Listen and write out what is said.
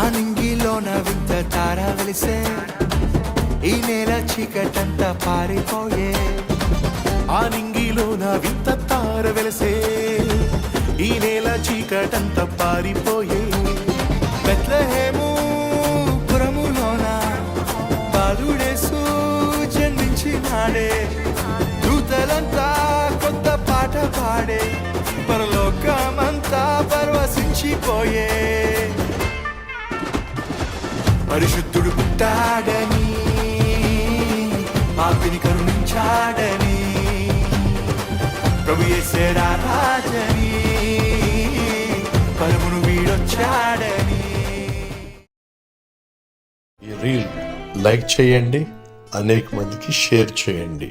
ఆ నింగిలోన వింత తార వెలిసే. ఈ నేల చీకటంతా పారిపోయే. ఆ నింగిలోన వింత తార వెలిసే. ఈ నేల చీకటంత పారిపోయే. బెత్లహేము పురములోన బాలుడేసు జన్మించినాడే. దూతలంతా కొత్త పాట పాడే. పరలోకమంతా పరవశించిపోయే. పరిశుద్ధుడు పుట్టాడని పాపిని కరుణించాడని ప్రభు యేసేరా రాజని పరమును వీడొచ్చాడని. ఈ రీల్ లైక్ చేయండి అనేక మందికి షేర్ చేయండి.